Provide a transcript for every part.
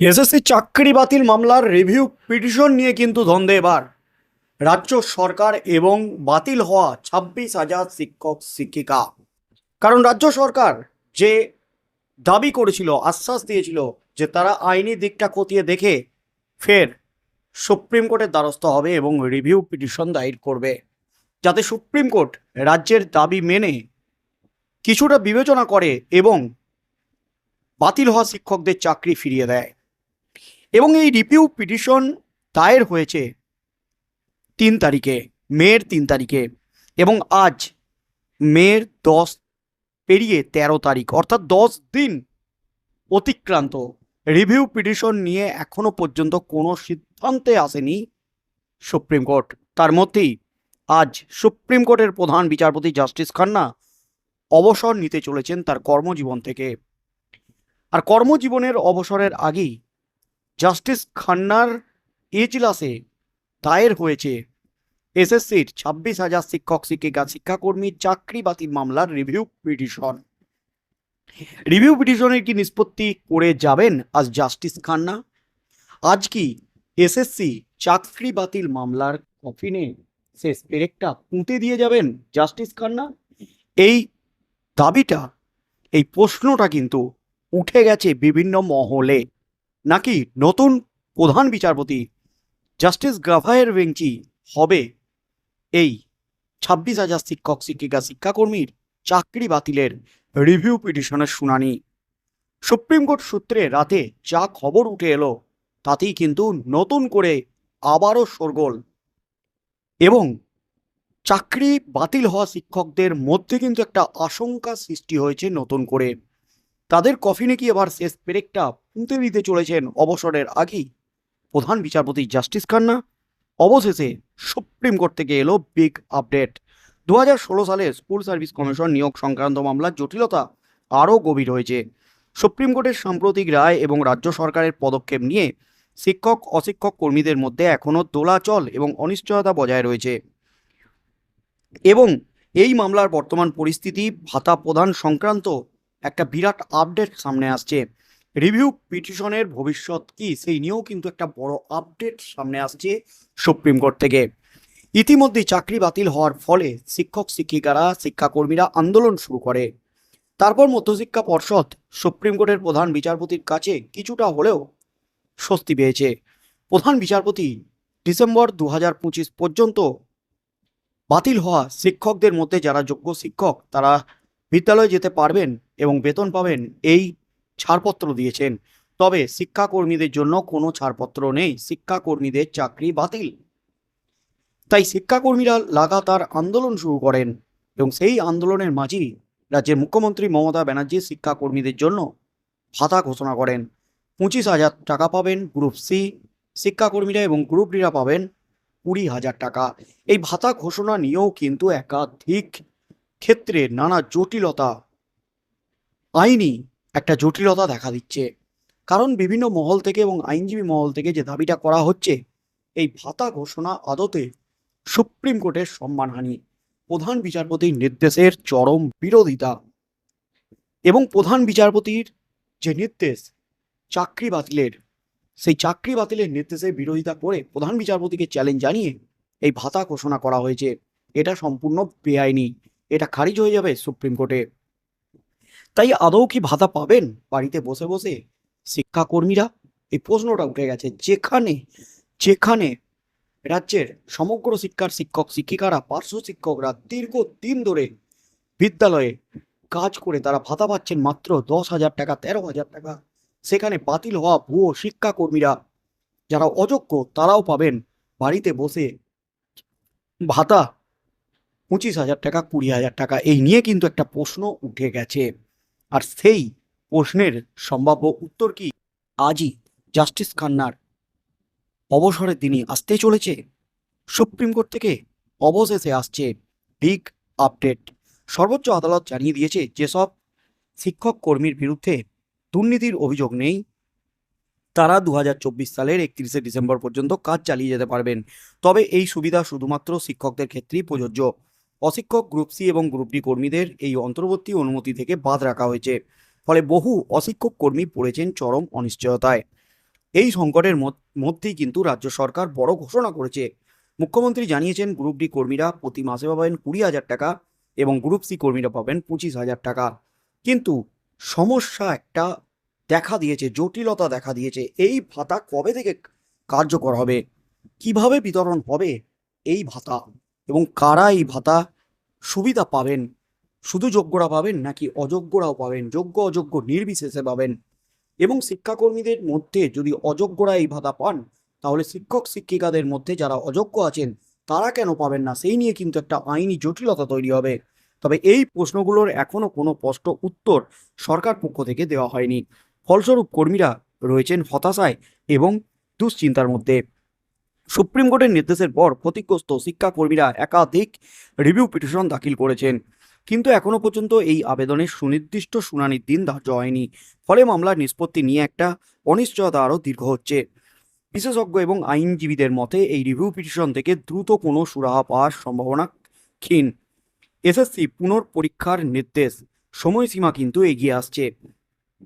SSC চাকরি বাতিল মামলার রিভিউ পিটিশন নিয়ে কিন্তু দ্বন্দ্বে এবার। রাজ্য সরকার এবং বাতিল হওয়া ছাব্বিশ হাজার শিক্ষক, শিক্ষিকা। কারণ রাজ্য সরকার যে দাবি করেছিল, আশ্বাস দিয়েছিল যে তারা আইনি দিকটা খতিয়ে দেখে ফের সুপ্রিম কোর্টের দ্বারস্থ হবে এবং রিভিউ পিটিশন দায়ের করবে। যাতে সুপ্রিম কোর্ট রাজ্যের দাবি মেনে কিছুটা বিবেচনা করে এবং বাতিল হওয়া শিক্ষকদের চাকরি ফিরিয়ে দেয়। এবং এই রিভিউ পিটিশন দায়ের হয়েছে তিন তারিখে, মের তিন তারিখে এবং আজ মের দশ পেরিয়ে তেরো তারিখ, অর্থাৎ দশ দিন অতিক্রান্ত। রিভিউ পিটিশন নিয়ে এখনও পর্যন্ত কোনো সিদ্ধান্তে আসেনি সুপ্রিম কোর্ট। তার মধ্যেই আজ সুপ্রিম কোর্টের প্রধান বিচারপতি জাস্টিস খান্না অবসর নিতে চলেছেন তার কর্মজীবন থেকে। আর কর্মজীবনের অবসরের আগেই জাস্টিস খান্নার এজলাসে দায়ের হয়েছে। এসএসসির ছাব্বিশ হাজার শিক্ষক, শিক্ষিকা, শিক্ষাকর্মী, চাকরি বাতিল মামলার রিভিউ পিটিশন। রিভিউ পিটিশনের কি নিষ্পত্তি করে যাবেন আজ জাস্টিস খান্না? আজ কি এসএসসি চাকরি বাতিল মামলার কফিনে শেষ পেরেকটা পুঁতে দিয়ে যাবেন জাস্টিস খান্না? এই দাবিটা, এই প্রশ্নটা কিন্তু উঠে গেছে বিভিন্ন মহলে। নাকি নতুন প্রধান বিচারপতি জাস্টিস গ্রাভায়ের বেঞ্চি হবে এই ছাব্বিশ হাজার শিক্ষক, শিক্ষিকা, শিক্ষাকর্মীর চাকরি বাতিলের রিভিউ পিটিশনের শুনানি। সুপ্রিম কোর্ট সূত্রে রাতে যা খবর উঠে এলো, তাতেই কিন্তু নতুন করে আবারও শোরগোল। এবং চাকরি বাতিল হওয়া শিক্ষকদের মধ্যে কিন্তু একটা আশঙ্কা সৃষ্টি হয়েছে নতুন করে। তাদের কফিনে কি এবার শেষ পেরেকটা পুঁতে দিতে চলেছেন অবসরের আগেই? প্রধান বিচারপতি জাস্টিস খান্না? অবশেষে সুপ্রিম কোর্ট থেকে এলো বিগ আপডেট দু সালে স্কুল সার্ভিস কমিশন নিয়োগ সংক্রান্ত মামলার জটিলতা আরও গভীর হয়েছে। সুপ্রিম কোর্টের সাম্প্রতিক রায় এবং রাজ্য সরকারের পদক্ষেপ নিয়ে শিক্ষক, অশিক্ষক কর্মীদের মধ্যে এখনও দোলাচল এবং অনিশ্চয়তা বজায় রয়েছে। এবং এই মামলার বর্তমান পরিস্থিতি ভাতা প্রদান সংক্রান্ত একটা বিরাট আপডেট সামনে আসছে। রিভিউ পিটিশনের ভবিষ্যৎ কি, সেই নিয়েও কিন্তু একটা বড় আপডেট সামনে আসছে সুপ্রিম কোর্ট থেকে। ইতিমধ্যে চাকরি বাতিল হওয়ার ফলে শিক্ষক, শিক্ষিকারা, শিক্ষাকর্মীরা আন্দোলন শুরু করে। তারপর মধ্যশিক্ষা পর্ষদ সুপ্রিম কোর্টের প্রধান বিচারপতির কাছে কিছুটা হলেও স্বস্তি পেয়েছে। প্রধান বিচারপতি ডিসেম্বর দু হাজার পঁচিশ পর্যন্ত বাতিল হওয়া শিক্ষকদের মধ্যে যারা যোগ্য শিক্ষক, তারা বিদ্যালয়ে যেতে পারবেন এবং বেতন পাবেন এই ছাড়পত্র দিয়েছেন। তবে শিক্ষাকর্মীদের জন্য কোনো ছাড়পত্র নেই। শিক্ষাকর্মীদের চাকরি বাতিল। তাই শিক্ষাকর্মীরা লাগাতার আন্দোলন শুরু করেন এবং সেই আন্দোলনের মাঝেই রাজ্যের মুখ্যমন্ত্রী মমতা ব্যানার্জি শিক্ষাকর্মীদের জন্য ভাতা ঘোষণা করেন। পঁচিশ হাজার টাকা পাবেন গ্রুপ সি শিক্ষাকর্মীরা এবং গ্রুপ ডিরা পাবেন কুড়ি হাজার টাকা। এই ভাতা ঘোষণা নিয়েও কিন্তু একাধিক ক্ষেত্রে নানা জটিলতা, আইনি একটা জটিলতা দেখা দিচ্ছে। কারণ বিভিন্ন মহল থেকে এবং আইনজীবী মহল থেকে যে দাবিটা করা হচ্ছে, এই ভাতা ঘোষণা আদতে সুপ্রিম কোর্টের সম্মানহানি, প্রধান বিচারপতির নির্দেশের চরম বিরোধিতা এবং প্রধান বিচারপতির যে নির্দেশ, চাকরি বাতিলের, সেই চাকরি বাতিলের নির্দেশের বিরোধিতা করে প্রধান বিচারপতিকে চ্যালেঞ্জ জানিয়ে এই ভাতা ঘোষণা করা হয়েছে। এটা সম্পূর্ণ বেআইনি। এটা খারিজ হয়ে যাবে সুপ্রিম কোর্টে। তাই আদৌ কি ভাতা পাবেন বাড়িতে বসে বসে শিক্ষাকর্মীরা? এই প্রশ্নটা উঠে গেছে, যেখানে যেখানে রাজ্যের সমগ্র শিক্ষার শিক্ষক শিক্ষিকারা, পার্শ্ব শিক্ষকরা দীর্ঘদিন ধরে বিদ্যালয়ে কাজ করে তারা ভাতা পাচ্ছেন মাত্র দশ হাজার টাকা, তেরো হাজার টাকা। সেখানে বাতিল হওয়া ভুয়ো শিক্ষাকর্মীরা, যারা অযোগ্য, তারাও পাবেন বাড়িতে বসে ভাতা পঁচিশ হাজার টাকা, কুড়ি হাজার টাকা, এই নিয়ে কিন্তু একটা প্রশ্ন উঠে গেছে। আর সেই প্রশ্নের সম্ভাব্য উত্তর কি? আজই জাস্টিস খান্নার অবসরের দিনই আসতে চলেছে। সুপ্রিম কোর্ট থেকে অবশেষে আসছে বিগ আপডেট সর্বোচ্চ আদালত জানিয়ে দিয়েছে, যেসব শিক্ষক কর্মীর বিরুদ্ধে দুর্নীতির অভিযোগ নেই, তারা দু হাজার চব্বিশ সালের একত্রিশে ডিসেম্বর পর্যন্ত কাজ চালিয়ে যেতে পারবেন। তবে এই সুবিধা শুধুমাত্র শিক্ষকদের ক্ষেত্রেই প্রযোজ্য। অশিক্ষক গ্রুপ সি এবং গ্রুপ ডি কর্মীদের এই অন্তর্বর্তী অনুমতি থেকে বাদ রাখা হয়েছে। ফলে বহু অশিক্ষক কর্মী পড়েছেন চরম অনিশ্চয়তায়। এই সংকটের মধ্য- মধ্যেই কিন্তু রাজ্য সরকার বড় ঘোষণা করেছে। মুখ্যমন্ত্রী জানিয়েছেন গ্রুপ ডি কর্মীরা প্রতি মাসে পাবেন কুড়ি হাজার টাকা এবং গ্রুপ সি কর্মীরা পাবেন পঁচিশ হাজার টাকা। কিন্তু সমস্যা একটা দেখা দিয়েছে, জটিলতা দেখা দিয়েছে। এই ভাতা কবে থেকে কার্যকর হবে? কীভাবে বিতরণ হবে? এই ভাতা এবং কারা এই ভাতা সুবিধা পাবেন। শুধু যোগ্যরা পাবেন নাকি অযোগ্যরাও পাবেন? যোগ্য, অযোগ্য নির্বিশেষে পাবেন। এবং শিক্ষাকর্মীদের মধ্যে যদি অযোগ্যরা এই ভাতা পান, তাহলে শিক্ষক, শিক্ষিকাদের মধ্যে যারা অযোগ্য আছেন, তারা কেন পাবেন না? সেই নিয়ে কিন্তু একটা আইনি জটিলতা তৈরি হবে। তবে এই প্রশ্নগুলোর এখনও কোনো স্পষ্ট উত্তর সরকার পক্ষ থেকে দেওয়া হয়নি। ফলস্বরূপ কর্মীরা রয়েছেন হতাশায় এবং দুশ্চিন্তার মধ্যে। সুপ্রিম কোর্টের নির্দেশের পর ক্ষতিগ্রস্ত শিক্ষাকর্মীরা একাধিক রিভিউ পিটিশন দাখিল করেছেন। কিন্তু এখনও পর্যন্ত এই আবেদনের সুনির্দিষ্ট শুনানির দিন ধার্য হয়নি। ফলে মামলার নিষ্পত্তি নিয়ে একটা অনিশ্চয়তা আরও দীর্ঘ হচ্ছে। বিশেষজ্ঞ এবং আইনজীবীদের মতে এই রিভিউ পিটিশন থেকে দ্রুত কোনো সুরাহা পাওয়ার সম্ভাবনা ক্ষীণ। এসএসসি পুনর্পরীক্ষার নির্দেশ। সময়সীমা কিন্তু এগিয়ে আসছে।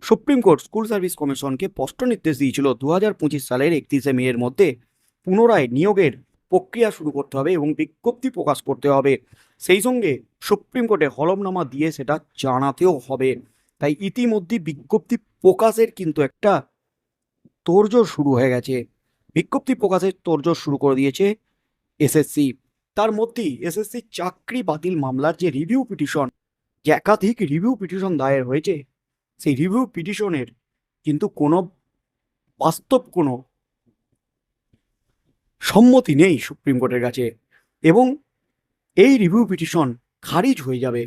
সুপ্রিম কোর্ট স্কুল সার্ভিস কমিশনকে স্পষ্ট নির্দেশ দিয়েছিল দু হাজার পঁচিশ সালের একত্রিশে মেয়ের মধ্যে পুনরায় নিয়োগের প্রক্রিয়া শুরু করতে হবে এবং বিজ্ঞপ্তি প্রকাশ করতে হবে। সেই সঙ্গে সুপ্রিম কোর্টে হলমনামা দিয়ে সেটা জানাতেও হবে। তাই ইতিমধ্যে বিজ্ঞপ্তি প্রকাশের কিন্তু একটা তোড়জোড় শুরু হয়ে গেছে। বিজ্ঞপ্তি প্রকাশের তোড়জোড় শুরু করে দিয়েছে এসএসসি। তার মধ্যেই এসএসসি চাকরি বাতিল মামলার যে রিভিউ পিটিশন, যে একাধিক রিভিউ পিটিশন দায়ের হয়েছে, সেই রিভিউ পিটিশনের কিন্তু কোনো বাস্তব কোনো সম্মতি নেই সুপ্রিম কোর্টের কাছে এবং এই রিভিউ পিটিশন খারিজ হয়ে যাবে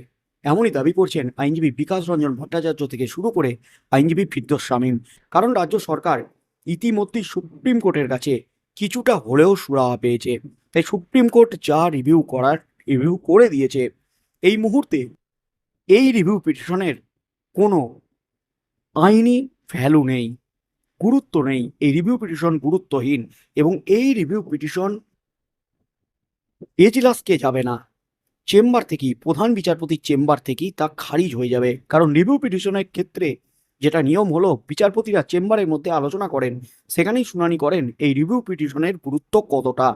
এমনই দাবি করছেন আইনজীবী বিকাশ রঞ্জন ভট্টাচার্য থেকে শুরু করে আইনজীবী ফিরদোস শামীম। কারণ রাজ্য সরকার ইতিমধ্যেই সুপ্রিম কোর্টের কাছে কিছুটা হলেও সুরাহা পেয়েছে। তাই সুপ্রিম কোর্ট যা রিভিউ করার রিভিউ করে দিয়েছে, এই মুহূর্তে এই রিভিউ পিটিশনের কোনো আইনি ভ্যালু নেই। গুরুত্ব নেই, এই রিভিউ পিটিশন গুরুত্বহীন এবং এই রিভিউ পিটিশন এজলাসকে যাবে না। চেম্বার থেকেই, প্রধান বিচারপতির চেম্বার থেকেই তা খারিজ হয়ে যাবে। কারণ রিভিউ পিটিশনের ক্ষেত্রে যেটা নিয়ম হলো, বিচারপতিরা চেম্বারের মধ্যে আলোচনা করেন, সেখানেই শুনানি করেন এই রিভিউ পিটিশনের গুরুত্ব কতটা।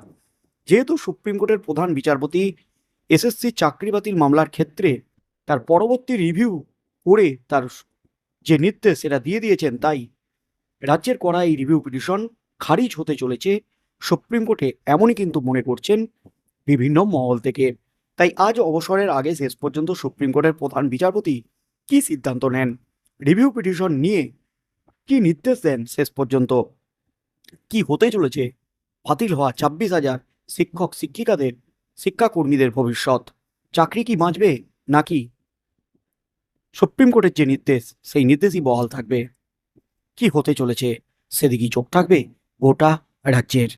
যেহেতু সুপ্রিম কোর্টের প্রধান বিচারপতি এসএসসি চাকরি বাতিল মামলার ক্ষেত্রে তার পরবর্তী রিভিউ করে তার যে নির্দেশ সেটা দিয়ে দিয়েছেন, তাই রাজ্যের করা এই রিভিউ পিটিশন খারিজ হতে চলেছে। সুপ্রিম কোর্টে এমনই কিন্তু মনে করছেন বিভিন্ন মহল থেকে। তাই আজ অবসরের আগে শেষ পর্যন্ত সুপ্রিম কোর্টের প্রধান বিচারপতি কি সিদ্ধান্ত নেন? রিভিউ পিটিশন নিয়ে কি নির্দেশ দেন শেষ পর্যন্ত? কি হতে চলেছে? বাতিল হওয়া ছাব্বিশ হাজার শিক্ষক শিক্ষিকাদের, শিক্ষাকর্মীদের ভবিষ্যৎ। চাকরি কি বাঁচবে নাকি? সুপ্রিম কোর্টের যে নির্দেশ, সেই নির্দেশই বহাল থাকবে। কি হতে চলেছে? সেদিকেই চোখ থাকবে গোটা রাজ্যের।